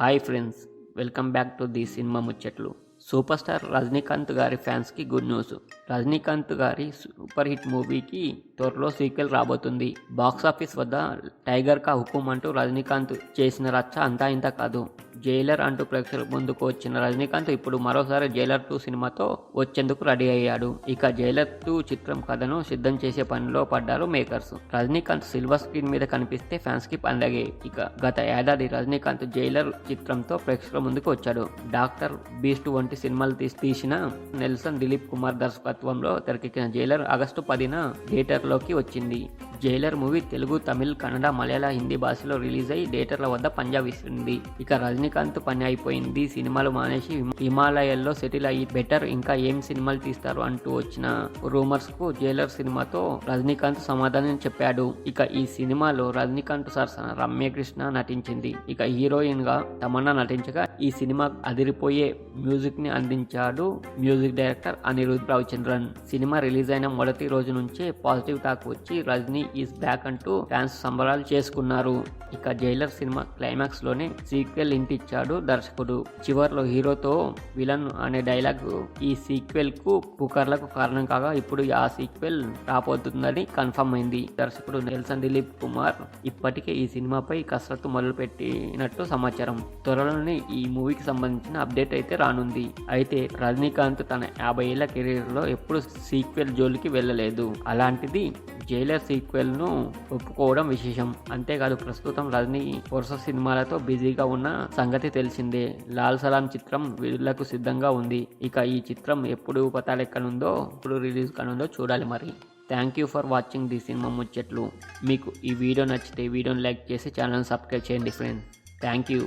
Hi friends welcome back to the cinema ముచ్చట్లు. Super star Rajinikanth గారి ఫ్యాన్స్కి గుడ్ న్యూస్. రజనీకాంత్ గారి సూపర్ హిట్ మూవీకి త్వరలో సీక్వెల్ రాబోతుంది. బాక్స్ ఆఫీస్ వద్ద టైగర్ కా హుకుం అంటూ రజనీకాంత్ చేసిన రచ్చ అంతా ఇంత కాదు. జైలర్ అంటూ ప్రేక్షకుల ముందుకు వచ్చిన రజనీకాంత్ ఇప్పుడు మరోసారి జైలర్ టూ సినిమాతో వచ్చేందుకు రెడీ అయ్యాడు. ఇక జైలర్ టూ చిత్రం కథను సిద్ధం చేసే పనిలో పడ్డారు మేకర్స్. రజనీకాంత్ సిల్వర్ స్క్రీన్ మీద కనిపిస్తే ఫ్యాన్స్కి పండగే. ఇక గత ఏడాది రజనీకాంత్ జైలర్ చిత్రంతో ప్రేక్షకుల ముందుకు వచ్చాడు. డాక్టర్ బీస్ట్ వంటి సినిమాలు తీసి తీసిన నెల్సన్ దిలీప్ కుమార్ దర్శకత్వంలో తెరకెక్కిన జైలర్ ఆగస్టు పదిన థియేటర్లోకి వచ్చింది. జైలర్ మూవీ తెలుగు తమిళ్ కన్నడ మలయాళ హిందీ భాషలో రిలీజ్ అయి థియేటర్ల వద్ద పంజా ఇక రజనీకాంత్ పని అయిపోయింది. సినిమాలు మానేసి హిమాలయాల్లో సెటిల్ అయ్యి బెటర్ ఇంకా ఏం సినిమాలు తీస్తారు అంటూ వచ్చిన రూమర్స్కు జైలర్ సినిమాతో రజనీకాంత్ సమాధానం చెప్పాడు. ఇక ఈ సినిమాలో రజనీకాంత్ సరసన రమ్యకృష్ణ నటించింది. ఇక హీరోయిన్గా తమన్నా నటించగా ఈ సినిమా అదిరిపోయే మ్యూజిక్ని అందించాడు music director Anirudh Ravichander. Cinema release అయిన మొదటి రోజు నుంచే పాజిటివ్ టాక్ వచ్చి రజనీ ఈజ్ బ్యాక్ అంటూ ఫ్యాన్స్ సంబరాలు చేసుకున్నారు. ఇక జైలర్ సినిమా క్లైమాక్స్లోనే సీక్వెల్ ఇంటిచ్చాడు దర్శకుడు. చివర్లో హీరోతో విలన్ అనే డైలాగ్ ఈ సీక్వెల్కు పుకార్లకు కారణం కాగా ఇప్పుడు ఆ సీక్వెల్ రాబోతుందని కన్ఫర్మ్ అయింది. దర్శకుడు నెల్సన్ దిలీప్ కుమార్ ఇప్పటికే ఈ సినిమాపై కసరత్తు మొదలుపెట్టినట్టు సమాచారం. త్వరలోనే ఈ మూవీకి సంబంధించిన అప్డేట్ అయితే రానుంది. అయితే రజనీకాంత్ తన యాభై ఏళ్ళ కెరీర్లో ఎప్పుడు సీక్వెల్ జోలికి వెళ్ళలేదు. అలాంటిది జైలర్ సీక్వెల్ను ఒప్పుకోవడం విశేషం. అంతేకాదు ప్రస్తుతం రజనీ వరుస సినిమాలతో బిజీగా ఉన్న సంగతి తెలిసిందే. లాల్ సలాం చిత్రం విడుదలకు సిద్ధంగా ఉంది. ఇక ఈ చిత్రం ఎప్పుడు పతాలెక్కనుందో ఎప్పుడు రిలీజ్ కానుందో చూడాలి మరి. Thank you for watching the cinema ముచ్చట్లు. మీకు ఈ వీడియో నచ్చితే వీడియోని లైక్ చేసి ఛానల్ సబ్స్క్రైబ్ చేయండి ఫ్రెండ్స్ థ్యాంక్ యూ.